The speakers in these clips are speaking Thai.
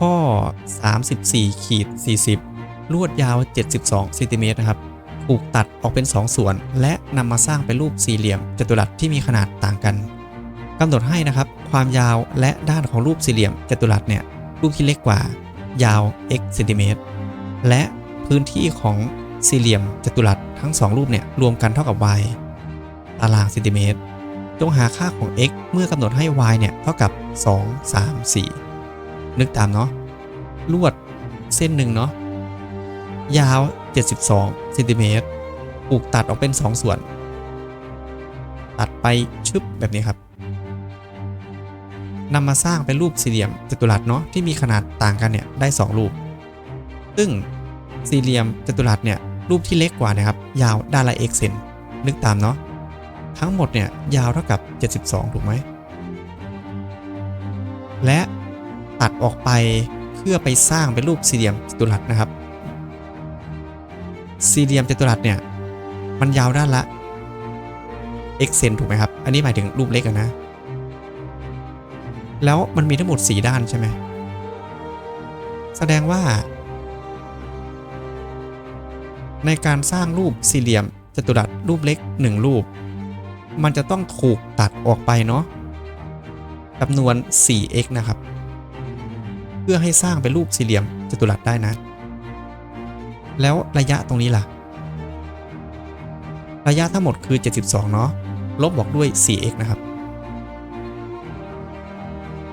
ข้อ 34ขีด40 ลวดยาว 72ซนติเมตรนะครับ ถูกตัดออกเป็น 2 ส่วน และนำมาสร้างเป็นรูปสี่เหลี่ยมจัตุรัสที่มีขนาดต่างกันกำหนดให้นะครับ ความยาวและด้านของรูปสี่เหลี่ยมจัตุรัสเนี่ยรูปที่เล็กกว่า ยาว x เซนติเมตรและพื้นที่ของสี่เหลี่ยมจัตุรัสทั้ง 2 รูปเนี่ยรวมกันเท่ากับ y ตารางเซนติเมตรจงหาค่าของ x เมื่อกำหนดให้ y เนี่ยเท่ากับ 2 3 4 นึกตามเนาะลวดเส้นหนึ่งเนาะยาว 72เซนติเมตรถูกตัดออกเป็น 2 ส่วน ตัดไปชึบแบบนี้ครับนำมาสร้างเป็นรูปสี่เหลี่ยมจัตุรัสเนาะที่มีขนาดต่างกันเนี่ยได้ 2 รูป ซึ่งสี่เหลี่ยมจัตุรัสเนี่ยรูปที่เล็กกว่านะครับ ยาวด้านละ x เซนนึกตามเนาะทั้งหมดเนี่ยยาวเท่ากับ 72 ถูกไหม และ ตัดออกไปเพื่อไปสร้างเป็นรูปสี่เหลี่ยมจัตุรัสนะครับ สี่เหลี่ยมจัตุรัสเนี่ยมันยาวด้านละ x เซนถูกไหมครับ อันนี้หมายถึงรูปเล็กนะ แล้วมันมีทั้งหมด 4 ด้านใช่ไหม แสดงว่า ในการสร้างรูปสี่เหลี่ยมจัตุรัสรูปเล็ก 1 รูป มันจะต้องถูกตัดออกไปเนาะจำนวน 4x นะครับ เพื่อให้สร้างเป็นรูปสี่เหลี่ยมจัตุรัสได้นะ แล้วระยะตรงนี้ล่ะ ระยะทั้งหมดคือ 72 เนาะลบบอกด้วย 4x นะครับ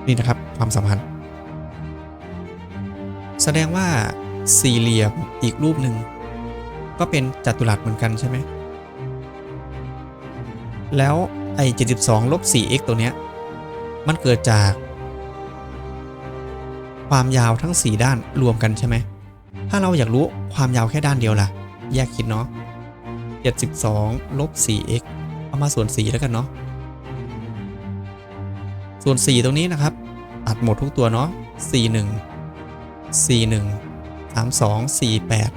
นี่นะครับความสัมพันธ์ แสดงว่าสี่เหลี่ยมอีกรูปหนึ่งก็เป็นจัตุรัสเหมือนกันใช่ไหม แล้วไอ้ 72ลบ 4x ตัวเนี้ย มันเกิดจาก ความยาวทั้ง 4 ด้านรวมกันใช่ไหม ถ้าเราอยากรู้ความยาวแค่ด้านเดียวล่ะ แยกคิดเนาะ72ลบ 4x เอามาส่วน 4 แล้วกันเนาะ ส่วน 4 ตรงนี้นะครับ ตัดหมดทุกตัวเนาะ41 41 32 48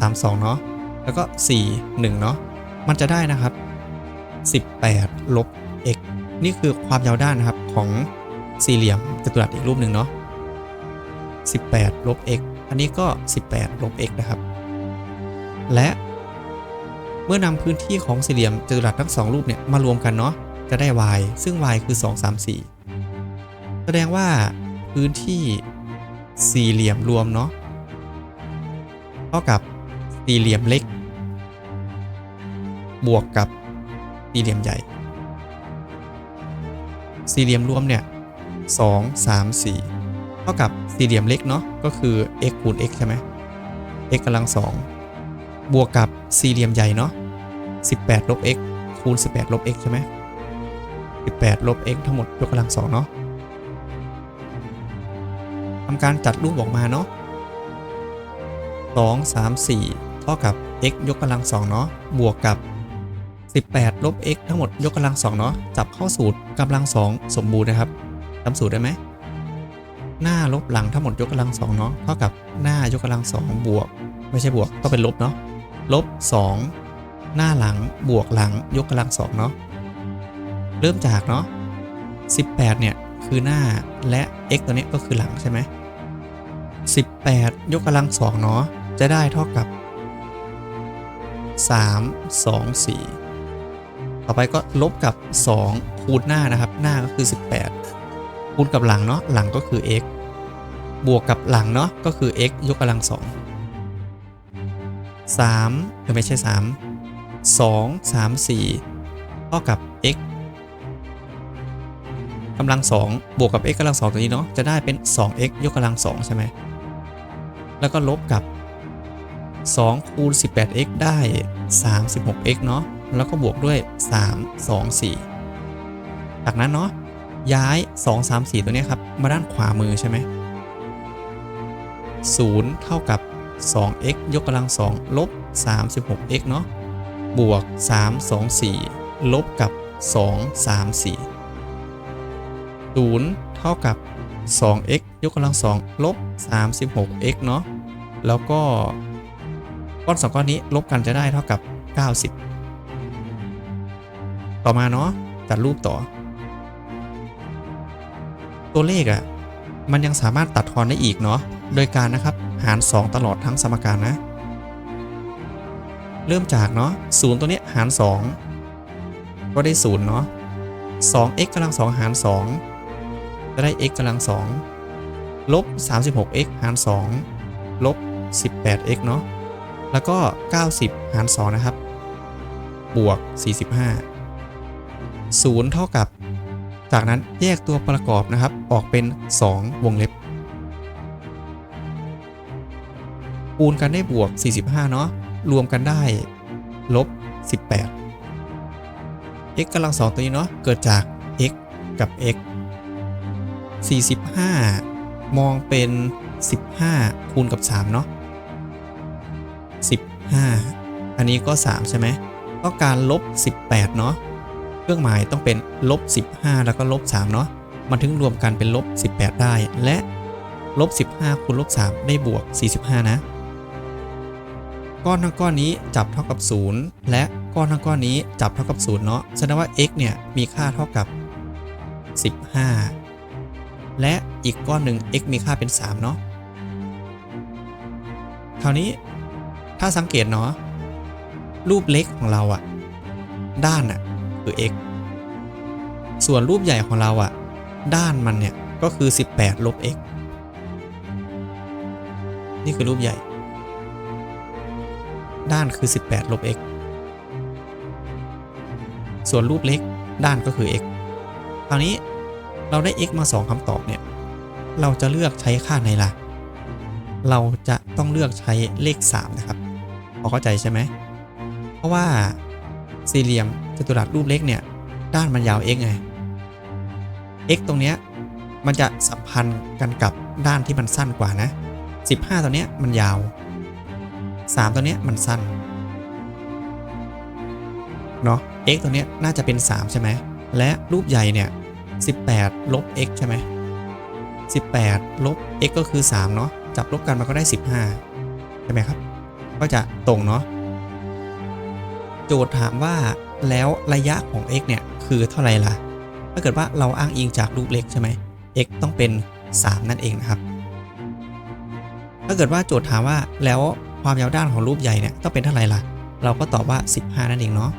32 เนาะ แล้วก็ 4 1 เนาะ มันจะได้นะครับ 18ลบ x นี่คือความยาวด้านนะครับของ สี่เหลี่ยมจัตุรัสอีกรูปหนึ่งเนาะ18ลบ x อันนี้ก็ 18ลบ x นะครับ และเมื่อนำพื้นที่ของสี่เหลี่ยมจัตุรัสทั้งสองรูปเนี่ยมารวมกันเนาะจะได้ y ซึ่ง y คือ 2 3 4 แสดงว่าพื้นที่สี่เหลี่ยมรวมเนาะเท่ากับสี่เหลี่ยมเล็ก บวกกับสี่เหลี่ยมใหญ่ สี่เหลี่ยมรวมเนี่ย 2 3 4 เท่ากับสี่เหลี่ยมเล็กเนาะก็คือ x คูณ x ใช่ไหม x กำลัง2บวกกับสี่เหลี่ยมใหญ่เนาะ18 ลบ x คูณ 18 ลบ x ใช่ไหม18 ลบ x ทั้งหมดยกกำลัง2เนาะทำการจัดรูปออกมาเนาะ2 3 4 เท่ากับ x ยกกำลัง2เนาะบวกกับ 18 ลบ x ทั้งหมดยกกำลัง2เนาะจับเข้าสูตรกำลัง 2 สมบูรณ์นะครับ จำสูตรได้ไหมหน้าลบหลังทั้งหมดยกกำลัง2เนาะเท่ากับหน้ายกกำลัง2บวก ไม่ใช่บวกต้องเป็นลบเนาะลบ2หน้าหลังบวกหลังยกกำลัง2เนาะเริ่มจากเนาะ18 เนี่ย คือหน้าและ x ตัวนี้ก็คือหลังใช่ไหม18 ยกกำลัง2เนาะจะได้เท่ากับ 3 2 4 ต่อไปก็ลบกับ 2 คูณหน้านะครับ หน้าก็คือ 18 คูณกับหลังเนาะหลังก็คือ x บวกกับหลังเนาะก็คือ x ยกกำลัง2 3หรือไม่ใช่3 2 3 4เท่ากับ x กำลัง2บวกกับ x กำลัง2ตัวนี้เนาะจะได้เป็น 2x ยกกำลัง2ใช่ไหมแล้วก็ลบกับ 2 คูณ 18x ได้ 36x เนาะ แล้วก็บวกด้วย 3 2 4 จากนั้นเนาะ ย้าย 2 3 4 ตัวนี้ครับ มาด้านขวามือใช่ไหม0 เท่ากับ 2x ยกกำลัง 2 ลบ 36x เนาะบวก 3 2 4 ลบกับ 2 3 4 0 เท่ากับ 2x ยกกำลัง 2 ลบ 36x เนาะแล้วก็ก้อนสองก้อนนี้ลบกันจะได้เท่ากับ 90 ต่อมาเนาะจัดรูปต่อ ตัวเลขอะมันยังสามารถตัดทอนได้อีกเนาะโดยการนะครับหาร 2 ตลอดทั้งสมการนะ เริ่มจากเนาะศูนย์ตัวเนี้ยหาร 2 ก็ได้0เนาะ 2x กำลัง 2 หาร 2 จะได้ x กำลัง 2 ลบ 36x หาร 2 ลบ 18x เนาะแล้วก็ 90 หาร 2 นะครับ บวก 45 0 เท่ากับ จากนั้นแยกตัวประกอบนะครับออกเป็น 2 วงเล็บ คูณกันได้บวก 45 เนาะรวมกันได้ลบ 18 x กำลัง2ตัวนี้เนาะเกิดจาก x กับ x 45 มองเป็น 15 คูณกับ 3 เนาะ15 อันนี้ก็ 3 ใช่ไหมต้องการลบ 18 เนาะ เครื่องหมายต้องเป็นลบ15 แล้วก็ลบ3เนาะมันถึงรวมกันเป็นลบ18 ได้และลบ15คูณลบ3ได้บวก 45 นะ ก้อนทั้งก้อนนี้จับเท่ากับ 0 และก้อนทั้งก้อนนี้จับเท่ากับ 0 เนาะแสดงว่า x เนี่ยมีค่าเท่ากับ 15 และอีกก้อนหนึ่ง x มีค่าเป็น 3 เนาะคราวนี้ถ้าสังเกตเนาะรูปเล็กของเราอะด้านอะ คือ x ส่วนรูปใหญ่ของเราอะด้านมันเนี่ยก็คือ 18 ลบ x นี่คือรูปใหญ่ ด้านคือ 18 ลบ x ส่วนรูปเล็กด้านก็คือ x คราวนี้เราได้ x มา 2คำตอบเนี่ย เราจะเลือกใช้ค่าไหนล่ะ เราจะต้องเลือกใช้เลข 3 นะครับ พอเข้าใจใช่ไหม เพราะว่าสี่เหลี่ยม จัตุรัสรูปเล็กเนี่ย ด้านมันยาว x ไง x ตรงเนี้ยมันจะสัมพันธ์กันกับด้านที่มันสั้นกว่านะ 15 ตัวเนี้ยมันยาว 3 ตัวเนี้ยมันสั้นเนาะ x ตัวเนี้ยน่าจะเป็น 3 ใช่ไหม และรูปใหญ่เนี่ย18 ลบ x ใช่ไหม18 ลบ x ก็คือ 3 เนาะ จับลบกันมันก็ได้ 15 ใช่ไหมครับ ก็จะตรงเนาะ โจทย์ถามว่าแล้วระยะของ x เนี่ยคือเท่าไหร่ล่ะ ถ้าเกิดว่าเราอ้างอิงจากรูปเล็กใช่ไหม x ต้องเป็น 3 นั่นเองนะครับ ถ้าเกิดว่าโจทย์ถามว่าแล้วความยาวด้านของรูปใหญ่เนี่ยต้องเป็นเท่าไหร่ล่ะ เราก็ตอบว่า 15 นั่นเองเนาะ